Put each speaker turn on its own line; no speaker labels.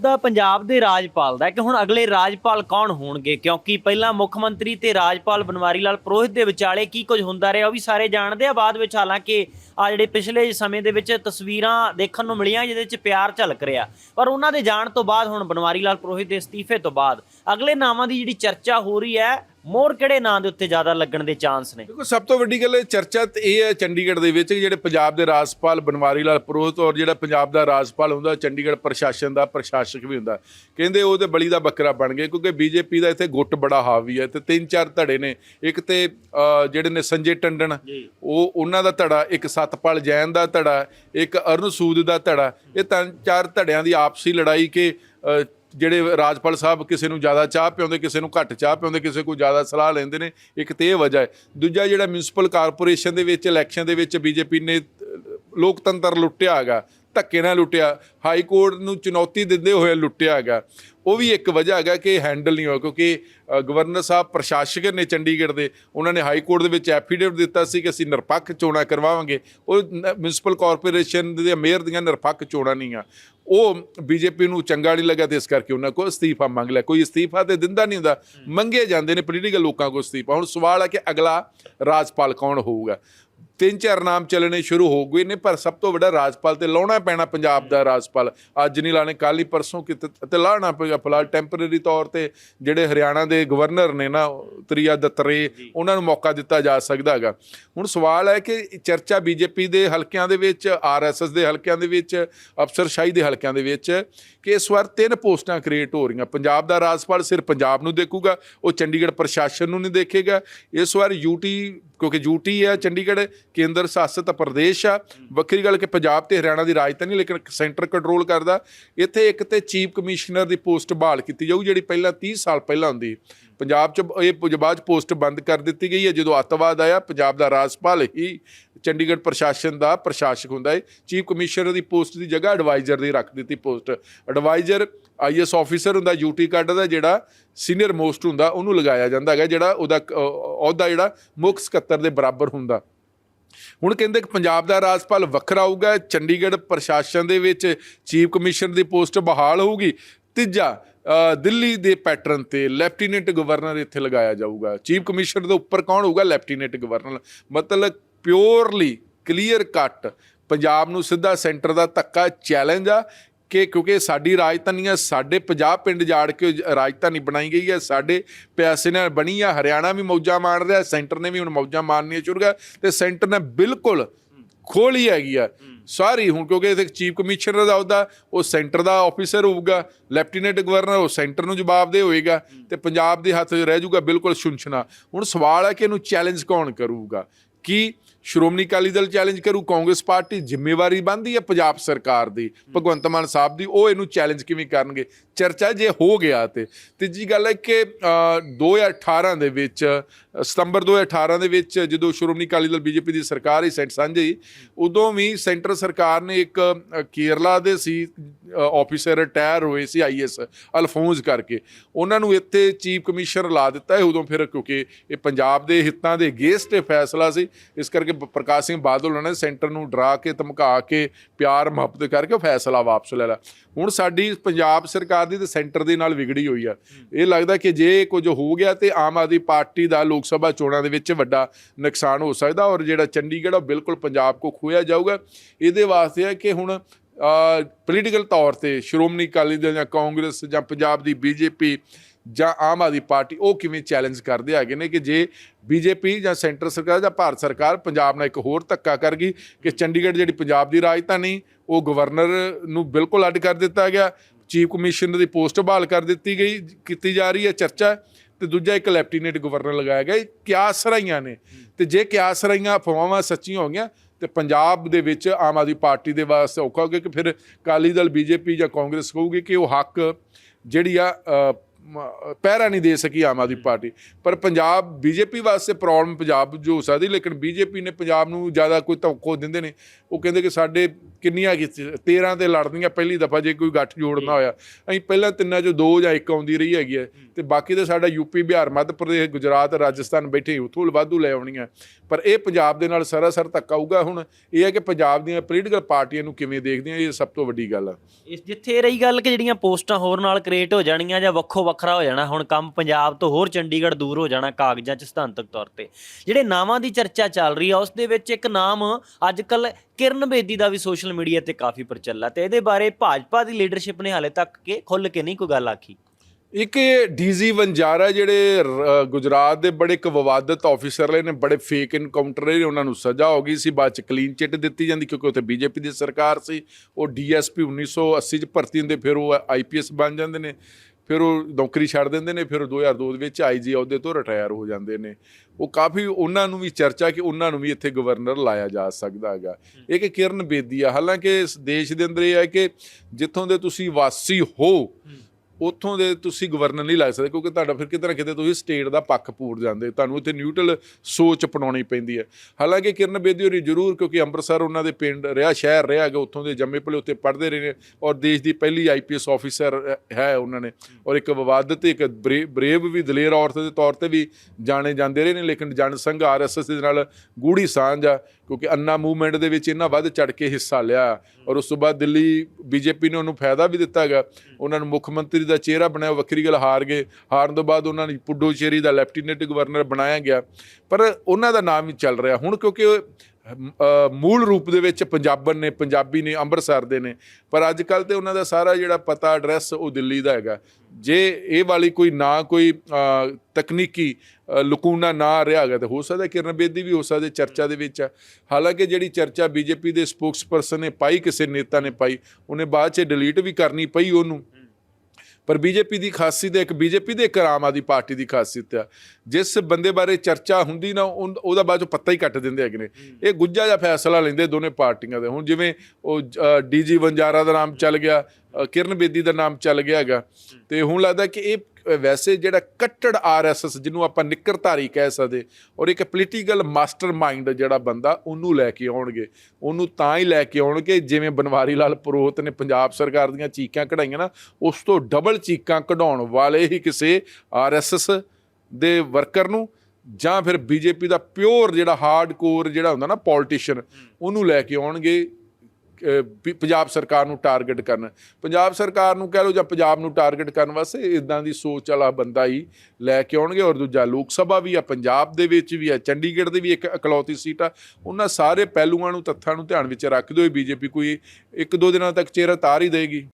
ਦਾ ਪੰਜਾਬ ਦੇ ਰਾਜਪਾਲ ਦਾ ਕਿ ਹੁਣ ਅਗਲੇ ਰਾਜਪਾਲ ਕੌਣ ਹੋਣਗੇ? ਕਿਉਂਕਿ ਪਹਿਲਾਂ ਮੁੱਖ ਮੰਤਰੀ ਤੇ ਰਾਜਪਾਲ ਬਨਵਾਰੀ ਲਾਲ ਪੁਰੋਹਿਤ ਦੇ ਵਿਚਾਲੇ ਕੀ ਕੁਝ ਹੁੰਦਾ ਰਿਹਾ ਉਹ ਵੀ ਸਾਰੇ ਜਾਣਦੇ ਆ। ਬਾਅਦ ਵਿੱਚ ਹਾਲਾਂਕਿ ਆ ਜਿਹੜੇ ਪਿਛਲੇ ਸਮੇਂ ਦੇ ਵਿੱਚ ਤਸਵੀਰਾਂ ਦੇਖਣ ਨੂੰ ਮਿਲੀਆਂ, ਜਿਹਦੇ ਵਿੱਚ ਪਿਆਰ ਝਲਕ ਰਿਹਾ। ਪਰ ਉਹਨਾਂ ਦੇ ਜਾਣ ਤੋਂ ਬਾਅਦ ਹੁਣ ਬਨਵਾਰੀ ਲਾਲ ਪੁਰੋਹਿਤ ਦੇ ਅਸਤੀਫੇ ਤੋਂ ਬਾਅਦ ਅਗਲੇ ਨਾਵਾਂ ਦੀ ਜਿਹੜੀ ਚਰਚਾ ਹੋ ਰਹੀ ਹੈ ਮੋਰ ਕਿਹੜੇ ਨਾਂ ਦੇ ਉੱਤੇ ਜ਼ਿਆਦਾ ਲੱਗਣ ਦੇ ਚਾਂਸ ਨੇ?
ਦੇਖੋ ਸਭ ਤੋਂ ਵੱਡੀ ਗੱਲ ਹੈ ਚਰਚਾ ਤੇ ਇਹ ਹੈ ਚੰਡੀਗੜ੍ਹ ਦੇ ਵਿੱਚ ਕਿ ਜਿਹੜੇ ਪੰਜਾਬ ਦੇ ਰਾਜਪਾਲ ਬਨਵਾਰੀ ਲਾਲ ਪੁਰੋਹਿਤ ਔਰ ਜਿਹੜਾ ਪੰਜਾਬ ਦਾ ਰਾਜਪਾਲ ਹੁੰਦਾ ਚੰਡੀਗੜ੍ਹ ਪ੍ਰਸ਼ਾਸਨ ਦਾ ਪ੍ਰਸ਼ਾਸਕ ਵੀ ਹੁੰਦਾ। ਕਹਿੰਦੇ ਉਹ ਤੇ ਬਲੀ ਦਾ ਬੱਕਰਾ ਬਣ ਗਏ ਕਿਉਂਕਿ ਬੀਜੇਪੀ ਦਾ ਇੱਥੇ ਗੁੱਟ ਬੜਾ ਹਾਵੀ ਹੈ। ਤੇ ਤਿੰਨ ਚਾਰ ਧੜੇ ਨੇ ਇੱਕ ਤੇ ਜਿਹੜੇ ਨੇ ਸੰਜੇ ਟੰਡਨ ਉਹ ਉਹਨਾਂ ਦਾ ਧੜਾ ਇੱਕ ਸਤਪਾਲ ਜੈਨ ਦਾ ਧੜਾ ਇੱਕ ਅਰੁਣ ਸੂਦ ਦਾ ਧੜਾ। ਇਹ ਤਿੰਨ ਚਾਰ ਧੜਿਆਂ ਦੀ ਆਪਸੀ ਲੜਾਈ ਕਿ ਜਿਹੜੇ ਰਾਜਪਾਲ ਸਾਹਿਬ ਕਿਸੇ ਨੂੰ ਜ਼ਿਆਦਾ ਚਾਹ ਪਿਆਉਂਦੇ ਕਿਸੇ ਨੂੰ ਘੱਟ ਚਾਹ ਪਿਆਉਂਦੇ ਕਿਸੇ ਕੋਲ ਜ਼ਿਆਦਾ ਸਲਾਹ ਲੈਂਦੇ ਨੇ, ਇੱਕ ਤੇ ਇਹ ਵਜ੍ਹਾ ਹੈ। ਦੂਜਾ ਜਿਹੜਾ ਮਿਊਨਿਸਪਲ ਕਾਰਪੋਰੇਸ਼ਨ ਦੇ ਵਿੱਚ ਇਲੈਕਸ਼ਨ ਦੇ ਵਿੱਚ ਬੀਜੇਪੀ ਨੇ ਲੋਕਤੰਤਰ ਲੁੱਟਿਆ ਹੈਗਾ ਧੱਕੇ ਨਾਲ ਲੁੱਟਿਆ ਹਾਈ ਕੋਰਟ ਨੂੰ ਚੁਣੌਤੀ ਦਿੰਦੇ ਹੋਏ ਲੁੱਟਿਆ ਹੈਗਾ। ਉਹ ਵੀ ਇੱਕ ਵਜ੍ਹਾ ਹੈਗਾ ਕਿ ਹੈਂਡਲ ਨਹੀਂ ਹੋਇਆ ਕਿਉਂਕਿ ਗਵਰਨਰ ਸਾਹਿਬ ਪ੍ਰਸ਼ਾਸਕ ਨੇ ਚੰਡੀਗੜ੍ਹ ਦੇ ਉਹਨਾਂ ਨੇ ਹਾਈ ਕੋਰਟ ਦੇ ਵਿੱਚ ਐਫੀਡੇਵਿਟ ਦਿੱਤਾ ਸੀ ਕਿ ਅਸੀਂ ਨਿਰਪੱਖ ਚੋਣਾਂ ਕਰਵਾਵਾਂਗੇ। ਉਹ ਮਿਊਨਿਸਪਲ ਕਾਰਪੋਰੇਸ਼ਨ ਦੇ ਮੇਅਰ ਦੀਆਂ ਨਿਰਪੱਖ ਚੋਣਾਂ ਨਹੀਂ ਆ। ਉਹ ਬੀਜੇਪੀ ਨੂੰ ਚੰਗਾ ਨਹੀਂ ਲੱਗਾ ਤੇ ਇਸ ਕਰਕੇ ਉਹਨਾਂ ਕੋਲ ਅਸਤੀਫਾ ਮੰਗ ਲਿਆ। ਕੋਈ ਅਸਤੀਫਾ ਤੇ ਦਿੰਦਾ ਨਹੀਂ ਹੁੰਦਾ। ਮੰਗੇ ਜਾਂਦੇ ਨੇ ਪੋਲੀਟੀਕਲ ਲੋਕਾਂ ਕੋਲ ਅਸਤੀਫਾ। ਹੁਣ ਸਵਾਲ ਹੈ ਕਿ ਅਗਲਾ ਰਾਜਪਾਲ ਕੌਣ ਹੋਊਗਾ? ਤਿੰਨ ਚਾਰ ਨਾਮ ਚੱਲਣੇ ਸ਼ੁਰੂ ਹੋ ਗਏ ਨੇ ਪਰ ਸਭ ਤੋਂ ਵੱਡਾ ਰਾਜਪਾਲ ਤੇ ਲਾਉਣਾ ਪੈਣਾ ਪੰਜਾਬ ਦਾ ਰਾਜਪਾਲ। ਅੱਜ ਨਹੀਂ ਲਾਣੇ ਕੱਲ ਹੀ ਪਰਸੋਂ ਕਿਤੇ ਤੇ ਲਾਣਾ ਪਏਗਾ ਫਿਲਹਾਲ ਟੈਂਪਰੇਰੀ ਤੌਰ ਤੇ ਜਿਹੜੇ ਹਰਿਆਣਾ ਦੇ ਗਵਰਨਰ ਨੇ ਨਾ ਤ੍ਰਿਆ ਦਤਰੇ ਉਹਨਾਂ ਨੂੰ ਮੌਕਾ ਦਿੱਤਾ ਜਾ ਸਕਦਾ ਹੈਗਾ। ਹੁਣ ਸਵਾਲ ਹੈ ਕਿ ਚਰਚਾ ਬੀਜੇਪੀ ਦੇ ਹਲਕਿਆਂ ਦੇ ਵਿੱਚ ਆਰਐਸਐਸ ਦੇ ਹਲਕਿਆਂ ਦੇ ਵਿੱਚ ਅਫਸਰਸ਼ਾਹੀ ਦੇ ਹਲਕਿਆਂ ਦੇ ਵਿੱਚ ਕਿ ਇਸ ਵਾਰ ਤਿੰਨ ਪੋਸਟਾਂ ਕ੍ਰੀਏਟ ਹੋ ਰਹੀਆਂ। ਪੰਜਾਬ ਦਾ ਰਾਜਪਾਲ ਸਿਰਫ ਪੰਜਾਬ ਨੂੰ ਦੇਖੂਗਾ ਉਹ ਚੰਡੀਗੜ੍ਹ ਪ੍ਰਸ਼ਾਸਨ ਨੂੰ ਨਹੀਂ ਦੇਖੇਗਾ। ਇਸ ਵਾਰ ਯੂਟੀ ਕਿਉਂਕਿ ਯੂਟੀ ਹੈ ਚੰਡੀਗੜ੍ਹ, ਕੇਂਦਰ ਸ਼ਾਸਿਤ ਪ੍ਰਦੇਸ਼ ਆ। ਵੱਖਰੀ ਗੱਲ ਕਿ ਪੰਜਾਬ ਤੇ ਹਰਿਆਣਾ ਦੀ ਰਾਜਧਾਨੀ, ਲੇਕਿਨ ਸੈਂਟਰ ਕੰਟਰੋਲ ਕਰਦਾ। ਇੱਥੇ ਇੱਕ ਤੇ ਚੀਫ ਕਮਿਸ਼ਨਰ ਦੀ ਪੋਸਟ ਬਹਾਲ ਕੀਤੀ ਜਾਊ, ਜਿਹੜੀ ਪਹਿਲਾਂ 30 ਸਾਲ ਪਹਿਲਾਂ ਹੁੰਦੀ ਪੰਜਾਬ ਚ ਇਹ ਪੁਜਬਾਜ ਪੋਸਟ ਬੰਦ ਕਰ ਦਿੱਤੀ ਗਈ ਹੈ। ਜਦੋਂ ਅੱਤਵਾਦ ਆਇਆ, ਪੰਜਾਬ ਦਾ ਰਾਜਪਾਲ ਹੀ ਚੰਡੀਗੜ੍ਹ ਪ੍ਰਸ਼ਾਸਨ ਦਾ ਪ੍ਰਸ਼ਾਸਕ ਹੁੰਦਾ ਹੈ। ਚੀਫ ਕਮਿਸ਼ਨਰ ਦੀ ਪੋਸਟ ਦੀ ਜਗ੍ਹਾ ਐਡਵਾਈਜ਼ਰ ਦੀ ਰੱਖ ਦਿੱਤੀ ਪੋਸਟ। ਐਡਵਾਈਜ਼ਰ, ਆਈਐਸ ਆਫੀਸਰ ਹੁੰਦਾ, ਯੂਟੀ ਕੱਢਦਾ ਜਿਹੜਾ ਸੀਨੀਅਰ ਮੋਸਟ ਹੁੰਦਾ, ਉਹਨੂੰ ਲਗਾਇਆ ਜਾਂਦਾ ਹੈਗਾ, ਜਿਹੜਾ ਉਹਦਾ ਅਹੁਦਾ ਜਿਹੜਾ ਮੁੱਖ ਸਕੱਤਰ ਦੇ ਬਰਾਬਰ ਹੁੰਦਾ। ਹੁਣ ਕਹਿੰਦੇ ਕਿ ਪੰਜਾਬ ਦਾ ਰਾਜਪਾਲ ਵੱਖਰਾ ਹੋਊਗਾ, ਚੰਡੀਗੜ੍ਹ ਪ੍ਰਸ਼ਾਸਨ ਦੇ ਵਿੱਚ ਚੀਫ ਕਮਿਸ਼ਨਰ ਦੀ ਪੋਸਟ ਬਹਾਲ ਹੋਊਗੀ। ਤੀਜਾ ਦਿੱਲੀ ਦੇ ਪੈਟਰਨ ਤੇ ਲੈਫਟੀਨੈਂਟ ਗਵਰਨਰ ਇੱਥੇ ਲਗਾਇਆ ਜਾਊਗਾ। ਚੀਫ ਕਮਿਸ਼ਨਰ ਦੇ ਉੱਪਰ ਕੌਣ ਹੋਊਗਾ? Lieutenant governor. ਮਤਲਬ ਪਿਓਰਲੀ ਕਲੀਅਰ ਕੱਟ ਪੰਜਾਬ ਨੂੰ ਸਿੱਧਾ ਸੈਂਟਰ ਦਾ ਧੱਕਾ ਚੈਲੰਜ ਆ ਕਿ ਕਿਉਂਕਿ ਸਾਡੀ ਰਾਜਧਾਨੀ ਆ, ਸਾਡੇ 50 ਪਿੰਡ ਜਾੜ ਕੇ ਰਾਜਧਾਨੀ ਬਣਾਈ ਗਈ ਹੈ ਸਾਡੇ ਪਿਆਸੇ ਨਾਲ ਬਣੀ ਆ, ਹਰਿਆਣਾ ਵੀ ਮੌਜਾਂ ਮਾਰ ਰਿਹਾ ਸੈਂਟਰ ਨੇ ਵੀ ਹੁਣ ਮੌਜਾਂ ਮਾਰਨੀਆਂ ਸ਼ੁਰੂ ਕਰ ਤੇ ਸੈਂਟਰ ਨੇ ਬਿਲਕੁਲ ਖੋਲੀ ਹੈਗੀ ਆ। ਸਾਰੀ ਹੁਣ ਕਿਉਂਕਿ ਇਹ ਚੀਫ ਕਮਿਸ਼ਨਰ ਦਾ ਉਹਦਾ ਉਹ ਸੈਂਟਰ ਦਾ ਆਫੀਸਰ ਹੋਊਗਾ ਲੈਫਟੀਨੈਂਟ ਗਵਰਨਰ ਉਹ ਸੈਂਟਰ ਨੂੰ ਜਵਾਬਦੇ ਹੋਏਗਾ ਤੇ ਪੰਜਾਬ ਦੇ ਹੱਥ ਰਹਿ ਜਾਊਗਾ ਬਿਲਕੁਲ ਸ਼ੁੰਸ਼ਨਾ ਹੁਣ ਸਵਾਲ ਹੈ ਕਿ ਇਹਨੂੰ ਚੈਲੰਜ ਕੌਣ ਕਰੂਗਾ? ਕੀ ਸ਼੍ਰੋਮਣੀ ਅਕਾਲੀ ਦਲ ਚੈਲੰਜ ਕਰੂ ਕਾਂਗਰਸ ਪਾਰਟੀ ਜ਼ਿੰਮੇਵਾਰੀ ਬੰਦੀ ਹੈ ਪੰਜਾਬ ਸਰਕਾਰ ਦੀ? ਭਗਵੰਤ ਮਾਨ ਸਾਹਿਬ ਦੀ ਉਹ ਇਹਨੂੰ ਚੈਲੰਜ ਕਿਵੇਂ ਕਰਨਗੇ? ਚਰਚਾ ਜੇ ਹੋ ਗਿਆ ਤੇ। ਤੀਜੀ ਗੱਲ ਹੈ ਕਿ ਅ, 2018 ਦੇ ਵਿੱਚ ਸਤੰਬਰ 2018 ਦੇ ਵਿੱਚ ਜਦੋਂ ਸ਼੍ਰੋਮਣੀ ਅਕਾਲੀ ਦਲ ਬੀਜੇਪੀ ਦੀ ਸਰਕਾਰ ਹੀ ਸੈਂਟ ਸਾਂਝੀ ਉਦੋਂ ਵੀ ਸੈਂਟਰ ਸਰਕਾਰ ਨੇ ਇੱਕ ਕੇਰਲਾ ਦੇ ਸੀ ਆਫੀਸਰ ਰਿਟਾਇਰ ਹੋਏ ਸੀ ਆਈਐਸ ਅਲਫੋਂਜ਼ ਕਰਕੇ। ਉਹਨਾਂ ਨੂੰ ਇੱਥੇ ਚੀਫ ਕਮਿਸ਼ਨਰ ਲਾ ਦਿੱਤਾ ਹੈ ਉਦੋਂ ਫਿਰ ਕਿਉਂਕਿ ਇਹ ਪੰਜਾਬ ਦੇ ਹਿੱਤਾਂ ਦੇ ਅਗੇਂਸਟ ਇਹ ਫੈਸਲਾ ਸੀ। ਇਸ ਕਰਕੇ ਪ੍ਰਕਾਸ਼ ਸਿੰਘ ਬਾਦਲ ਉਹਨਾਂ ਨੇ ਸੈਂਟਰ ਨੂੰ ਡਰਾ ਕੇ, ਧਮਕਾ ਕੇ, ਪਿਆਰ, ਮੁਹੱਬਤ ਕਰਕੇ ਉਹ ਫੈਸਲਾ ਵਾਪਸ ਲੈ ਲਿਆ। ਹੁਣ ਸਾਡੀ ਪੰਜਾਬ ਸਰਕਾਰ ਦੀ ਤੇ ਸੈਂਟਰ ਦੇ ਨਾਲ ਵਿਗੜੀ ਹੋਈ ਆ। ਇਹ ਲੱਗਦਾ ਕਿ ਜੇ ਕੁਝ ਹੋ ਗਿਆ ਤੇ ਆਮ ਆਦਮੀ ਪਾਰਟੀ ਦਾ ਲੋਕ ਸਭਾ ਚੋਣਾਂ ਦੇ ਵਿੱਚ ਵੱਡਾ ਨੁਕਸਾਨ ਹੋ ਸਕਦਾ ਔਰ ਜਿਹੜਾ ਚੰਡੀਗੜ੍ਹ ਉਹ ਬਿਲਕੁਲ ਪੰਜਾਬ ਕੋ ਖੋਇਆ ਜਾਊਗਾ। ਇਹਦੇ ਵਾਸਤੇ ਹੈ ਕਿ ਹੁਣ ਪੋਲੀਟੀਕਲ ਤੌਰ ਤੇ ਸ਼੍ਰੋਮਣੀ ਅਕਾਲੀ ਦਲ ਜਾਂ ਕਾਂਗਰਸ ਜਾਂ ਪੰਜਾਬ ਦੀ ਬੀਜੇਪੀ ਜਾਂ ਆਮ ਆਦਮੀ ਪਾਰਟੀ ਉਹ ਕਿਵੇਂ ਚੈਲੰਜ ਕਰਦੇ ਹੈਗੇ ਨੇ ਕਿ ਜੇ ਬੀਜੇਪੀ ਜਾਂ ਸੈਂਟਰ ਸਰਕਾਰ ਜਾਂ ਭਾਰਤ ਸਰਕਾਰ ਪੰਜਾਬ ਨਾਲ ਇੱਕ ਹੋਰ ਧੱਕਾ ਕਰ ਗਈ ਕਿ ਚੰਡੀਗੜ੍ਹ ਜਿਹੜੀ ਪੰਜਾਬ ਦੀ ਰਾਜਧਾਨੀ, ਉਹ ਗਵਰਨਰ ਨੂੰ ਬਿਲਕੁਲ ਅੱਡ ਕਰ ਦਿੱਤਾ ਗਿਆ ਚੀਫ ਕਮਿਸ਼ਨਰ ਦੀ ਪੋਸਟ ਬਹਾਲ ਕਰ ਦਿੱਤੀ ਗਈ, ਕੀਤੀ ਜਾ ਰਹੀ ਹੈ ਚਰਚਾ ਤੇ ਦੂਜਾ ਇੱਕ ਲੈਫਟੀਨੈਂਟ ਗਵਰਨਰ ਲਗਾਇਆ ਗਿਆ, ਇਹ ਕਿਆਸ ਰਾਈਆਂ ਨੇ ਤੇ ਜੇ ਕਿਆਸ ਸਰਾਈਆਂ ਅਫਵਾਹਾਂ ਸੱਚੀਆਂ ਹੋ ਗਈਆਂ ਤੇ ਪੰਜਾਬ ਦੇ ਵਿੱਚ ਆਮ ਆਦਮੀ ਪਾਰਟੀ ਦੇ ਵਾਸਤੇ ਔਖਾ ਹੋ ਗਿਆ ਕਿ ਫਿਰ ਅਕਾਲੀ ਦਲ, ਬੀਜੇਪੀ ਜਾਂ ਕਾਂਗਰਸ ਕਹੂਗੀ ਕਿ ਉਹ ਹੱਕ ਜਿਹੜੀ ਆ ਪਹਿਰਾ ਨਹੀਂ ਦੇ ਸਕੀ ਆਮ ਆਦਮੀ ਪਾਰਟੀ। ਪਰ ਪੰਜਾਬ ਬੀਜੇਪੀ ਵਾਸਤੇ ਪ੍ਰੋਬਲਮ ਪੰਜਾਬ ਜੋ ਹੋ ਸਕਦੀ ਲੇਕਿਨ ਬੀਜੇਪੀ ਨੇ ਪੰਜਾਬ ਨੂੰ ਜ਼ਿਆਦਾ ਕੋਈ ਧੌਕੋ ਦਿੰਦੇ ਨੇ। ਉਹ ਕਹਿੰਦੇ ਕਿ ਸਾਡੇ ਕਿੰਨੀਆਂ 13 ਤੇ ਲੜਦੀਆਂ ਪਹਿਲੀ ਦਫਾ ਜੇ ਕੋਈ ਗੱਠ ਜੋੜਨਾ ਹੋਇਆ। ਅਸੀਂ ਪਹਿਲਾਂ ਤਿੰਨਾਂ ਚੋਂ ਦੋ ਜਾਂ ਇੱਕ ਆਉਂਦੀ ਰਹੀ ਹੈਗੀ ਹੈ। ਤੇ ਬਾਕੀ ਤਾਂ ਸਾਡਾ ਯੂਪੀ ਬਿਹਾਰ ਮੱਧ ਪ੍ਰਦੇਸ਼ ਗੁਜਰਾਤ ਰਾਜਸਥਾਨ ਬੈਠੇ ਉਥੋਂ ਵਾਧੂ ਲੈ ਆਉਣੀਆਂ। ਪਰ ਇਹ ਪੰਜਾਬ ਦੇ ਨਾਲ ਸਰਾਸਰ ਧੱਕਾ ਹੋਊਗਾ ਹੁਣ। ਇਹ ਹੈ ਕਿ ਪੰਜਾਬ ਦੀਆਂ ਪੋਲੀਟੀਕਲ ਪਾਰਟੀਆਂ ਨੂੰ ਕਿਵੇਂ ਦੇਖਦੀਆਂ ਇਹ ਸਭ ਤੋਂ ਵੱਡੀ ਗੱਲ ਆ।
ਇਸ ਜਿੱਥੇ ਰਹੀ ਗੱਲ ਕਿ ਜਿਹੜੀਆਂ ਪੋਸਟਾਂ ਹੋਰ ਨਾਲ ਕ੍ਰੀਏਟ ਹੋ ਜਾਣੀਆਂ ਜਾਂ ਵੱਖੋ ਵੱਖਰਾ ਹੋ ਜਾਣਾ। ਹੁਣ ਕੰਮ ਪੰਜਾਬ ਤੋਂ ਹੋਰ ਚੰਡੀਗੜ੍ਹ ਦੂਰ ਹੋ ਜਾਣਾ ਕਾਗਜ਼ਾਂ 'ਚ ਸਿਧਾਂਤਕ ਤੌਰ ਤੇ। ਜਿਹੜੇ ਨਾਵਾਂ ਦੀ ਚਰਚਾ ਚੱਲ ਰਹੀ ਆ, ਉਸ ਦੇ ਵਿੱਚ ਇੱਕ ਨਾਮ ਅੱਜ ਕੱਲ ਕਿਰਨ ਬੇਦੀ ਦਾ ਵੀ ਸੋਸ਼ਲ ਮੀਡੀਆ ਤੇ ਕਾਫੀ ਪ੍ਰਚੱਲਾ ਤੇ ਇਹਦੇ ਬਾਰੇ ਭਾਜਪਾ ਦੀ ਲੀਡਰਸ਼ਿਪ ਨੇ ਹਾਲੇ ਤੱਕ ਕਿ ਖੁੱਲ ਕੇ ਨਹੀਂ ਕੋਈ ਗੱਲ ਆਖੀ।
ਇੱਕ ਡੀਜ਼ੀ ਵੰਜਾਰਾ ਜਿਹੜੇ ਗੁਜਰਾਤ ਦੇ ਬੜੇ ਇੱਕ ਵਿਵਾਦਤ ਆਫੀਸਰ ਰਹੇ ਨੇ, ਬੜੇ ਫੇਕ ਇਨਕਾਊਂਟਰ ਰਹੇ ਨੇ, ਉਹਨਾਂ ਨੂੰ ਸਜ਼ਾ ਹੋ ਗਈ ਸੀ। ਬਾਅਦ ਚ ਕਲੀਨ ਚਿੱਟ ਦਿੱਤੀ ਜਾਂਦੀ ਕਿਉਂਕਿ ਉੱਥੇ ਬੀਜੇਪੀ ਦੀ ਸਰਕਾਰ ਸੀ। ਉਹ ਡੀਐਸਪੀ 1980 ਚ ਭਰਤੀ ਹੁੰਦੇ, ਫਿਰ ਉਹ ਆਈਪੀਐਸ ਬਣ ਜਾਂਦੇ ਨੇ। ਫਿਰ ਉਹ ਨੌਕਰੀ ਛੱਡ ਦਿੰਦੇ ਨੇ ਫਿਰ ਉਹ 2002 ਦੇ ਵਿੱਚ ਆਈਜੀ ਅਹੁਦੇ ਤੋਂ ਰਿਟਾਇਰ ਹੋ ਜਾਂਦੇ ਨੇ। ਉਹ ਕਾਫੀ ਉਹਨਾਂ ਨੂੰ ਵੀ ਚਰਚਾ ਕਿ ਉਹਨਾਂ ਨੂੰ ਵੀ ਇੱਥੇ ਗਵਰਨਰ ਲਾਇਆ ਜਾ ਸਕਦਾ ਹੈਗਾ। ਇਹ ਕਿ ਕਿਰਨ ਬੇਦੀ ਆ ਹਾਲਾਂਕਿ ਇਸ ਦੇਸ਼ ਦੇ ਅੰਦਰ ਇਹ ਹੈ ਕਿ ਜਿੱਥੋਂ ਦੇ ਤੁਸੀਂ ਵਾਸੀ ਹੋ। ਉੱਥੋਂ ਦੇ ਤੁਸੀਂ ਗਵਰਨਰ ਨਹੀਂ ਲੱਗ ਸਕਦੇ ਕਿਉਂਕਿ ਤੁਹਾਡਾ ਫਿਰ ਕਿਤੇ ਨਾ ਕਿਤੇ ਤੁਸੀਂ ਸਟੇਟ ਦਾ ਪੱਖ ਪੂਰ ਜਾਂਦੇ ਤੁਹਾਨੂੰ ਇੱਥੇ ਨਿਊਟਰਲ ਸੋਚ ਅਪਣਾਉਣੀ ਪੈਂਦੀ ਹੈ। ਹਾਲਾਂਕਿ ਕਿਰਨ ਬੇਦੀ ਹੋਰੀ ਜ਼ਰੂਰ ਕਿਉਂਕਿ ਅੰਮ੍ਰਿਤਸਰ ਉਹਨਾਂ ਦੇ ਪਿੰਡ ਰਿਹਾ, ਸ਼ਹਿਰ ਰਿਹਾ ਹੈਗਾ, ਉੱਥੋਂ ਦੇ ਜੰਮੇ ਪਲੇ ਉੱਥੇ ਪੜ੍ਹਦੇ ਰਹੇ ਨੇ ਔਰ ਦੇਸ਼ ਦੀ ਪਹਿਲੀ ਆਈਪੀਐਸ ਆਫੀਸਰ ਹੈ ਉਹਨਾਂ ਨੇ। ਔਰ ਇੱਕ ਵਿਵਾਦਤ, ਇੱਕ ਬਰੇ- ਬਰੇਵ ਵੀ ਦਲੇਰ ਔਰਤ ਦੇ ਤੌਰ ਤੇ ਵੀ ਜਾਣੇ ਜਾਂਦੇ ਰਹੇ ਨੇ, ਲੇਕਿਨ ਜਨ ਸੰਘ ਆਰਐਸਐਸ ਦੇ ਨਾਲ ਗੂੜੀ ਸਾਂਝ ਆ ਕਿਉਂਕਿ ਅੰਨਾ ਮੂਵਮੈਂਟ ਦੇ ਵਿੱਚ ਇਹਨਾਂ ਵੱਧ ਚੜ ਕੇ ਹਿੱਸਾ ਲਿਆ। ਔਰ ਉਸ ਤੋਂ ਬਾਅਦ ਦਿੱਲੀ, ਬੀਜੇਪੀ ਨੇ ਉਹਨੂੰ ਫਾਇਦਾ ਵੀ ਦਿੱਤਾ ਹੈਗਾ। ਉਹਨਾਂ ਨੂੰ ਮੁੱਖ ਮੰਤਰੀ ਦਾ ਚਿਹਰਾ ਬਣਾਇਆ ਵੱਖਰੀ ਗੱਲ ਹਾਰ ਗਏ। ਹਾਰਨ ਤੋਂ ਬਾਅਦ ਉਹਨਾਂ ਨੂੰ ਪੁੱਡੋਚੇਰੀ ਦਾ ਲੈਫਟੀਨੈਂਟ ਗਵਰਨਰ ਬਣਾਇਆ ਗਿਆ। ਪਰ ਉਹਨਾਂ ਦਾ ਨਾਮ ਹੀ ਚੱਲ ਰਿਹਾ। ਹੁਣ ਕਿਉਂਕਿ ਮੂਲ ਰੂਪ ਦੇ ਵਿੱਚ ਪੰਜਾਬਣ ਨੇ ਪੰਜਾਬੀ ਨੇ ਅੰਮ੍ਰਿਤਸਰ ਦੇ ਨੇ। ਪਰ ਅੱਜ ਕੱਲ ਤੇ ਉਹਨਾਂ ਦਾ ਸਾਰਾ ਜਿਹੜਾ ਪਤਾ ਐਡਰੈਸ ਉਹ ਦਿੱਲੀ ਦਾ ਹੈਗਾ। ਜੇ ਇਹ ਵਾਲੀ ਕੋਈ ਨਾ ਕੋਈ ਤਕਨੀਕੀ ਅ, ਲਕੂਨਾ ਨਾ ਰਿਹਾ ਹੈਗਾ ਤੇ ਹੋ ਸਕਦਾ ਕਿਰਨ ਬੇਦੀ ਵੀ ਹੋ ਸਕਦੇ ਚਰਚਾ ਦੇ ਵਿੱਚ ਹਾਲਾਂਕਿ ਜਿਹੜੀ ਚਰਚਾ ਬੀਜੇਪੀ ਦੇ ਸਪੋਕਸਪਰਸਨ ਨੇ ਪਾਈ ਕਿਸੇ ਨੇਤਾ ਨੇ ਪਾਈ ਉਹਨੇ ਬਾਅਦ 'ਚ ਡਿਲੀਟ ਵੀ ਕਰਨੀ ਪਈ ਉਹਨੂੰ। ਪਰ ਬੀਜੇਪੀ ਦੀ ਖਾਸੀਅਤ ਹੈ, ਇੱਕ ਬੀਜੇਪੀ ਦੇ ਇੱਕ ਆਮ ਆਦਮੀ ਪਾਰਟੀ ਦੀ ਖਾਸੀਅਤ ਆ। ਜਿਸ ਬੰਦੇ ਬਾਰੇ ਚਰਚਾ ਹੁੰਦੀ ਨਾ ਉਹਦਾ ਬਾਅਦ ਚੋਂ ਪੱਤਾ ਹੀ ਕੱਟ ਦਿੰਦੇ ਹੈਗੇ ਨੇ। ਇਹ ਗੁੱਜਾ ਜਿਹਾ ਫੈਸਲਾ ਲੈਂਦੇ ਦੋਨੇ ਪਾਰਟੀਆਂ ਦੇ। ਹੁਣ ਜਿਵੇਂ ਉਹ ਡੀਜੀ ਵੰਜਾਰਾ ਦਾ ਨਾਮ ਚੱਲ ਗਿਆ ਕਿਰਨ ਬੇਦੀ ਦਾ ਨਾਮ ਚੱਲ ਗਿਆ ਹੈਗਾ। ਤੇ ਹੁਣ ਲੱਗਦਾ ਕਿ ਇਹ ਵੈਸੇ ਜਿਹੜਾ ਕੱਟੜ ਆਰਐਸਐਸ ਜਿਹਨੂੰ ਆਪਾਂ ਨਿੱਕਰਧਾਰੀ ਕਹਿ ਸਕਦੇ ਔਰ ਇੱਕ ਪੋਲੀਟੀਕਲ ਮਾਸਟਰਮਾਈਂਡ ਜਿਹੜਾ ਬੰਦਾ ਉਹਨੂੰ ਲੈ ਕੇ ਆਉਣਗੇ। ਉਹਨੂੰ ਤਾਂ ਹੀ ਲੈ ਕੇ ਆਉਣਗੇ ਜਿਵੇਂ ਬਨਵਾਰੀ ਲਾਲ ਪੁਰੋਹਿਤ ਨੇ ਪੰਜਾਬ ਸਰਕਾਰ ਦੀਆਂ ਚੀਕਾਂ ਕਢਾਈਆਂ ਨਾ ਉਸ ਤੋਂ ਡਬਲ ਚੀਕਾਂ ਕਢਾਉਣ ਵਾਲੇ ਹੀ ਕਿਸੇ ਆਰਐਸਐਸ ਦੇ ਵਰਕਰ ਨੂੰ ਜਾਂ ਫਿਰ ਬੀਜੇਪੀ ਦਾ ਪਿਓਰ ਜਿਹੜਾ ਹਾਰਡਕੋਰ ਜਿਹੜਾ ਹੁੰਦਾ ਨਾ ਪੋਲਿਟਿਸ਼ੀਅਨ ਉਹਨੂੰ ਲੈ ਕੇ ਆਉਣਗੇ। ਪੰਜਾਬ ਸਰਕਾਰ ਨੂੰ ਟਾਰਗੇਟ ਕਰਨ। ਪੰਜਾਬ ਸਰਕਾਰ ਨੂੰ ਕਹਿ ਲਓ ਜਾਂ ਪੰਜਾਬ ਨੂੰ ਟਾਰਗੇਟ ਕਰਨ ਵਾਸਤੇ ਇਦਾਂ ਦੀ ਸੋਚ ਵਾਲਾ ਬੰਦਾ ਹੀ ਲੈ ਕੇ ਆਉਣਗੇ ਔਰ ਦੂਜਾ ਲੋਕ ਸਭਾ ਵੀ ਆ, ਪੰਜਾਬ ਦੇ ਵਿੱਚ ਵੀ ਆ, ਚੰਡੀਗੜ੍ਹ ਦੇ ਵੀ ਇੱਕ ਇਕਲੌਤੀ ਸੀਟ ਆ। ਉਹਨਾਂ ਸਾਰੇ ਪਹਿਲੂਆਂ ਨੂੰ, ਤੱਥਾਂ ਨੂੰ ਧਿਆਨ ਵਿੱਚ ਰੱਖਦੇ ਹੋਏ ਬੀਜੇਪੀ ਕੋਈ ਇੱਕ ਦੋ ਦਿਨਾਂ ਤੱਕ ਚਿਹਰਾ ਤਾਰ ਹੀ ਦੇਗੀ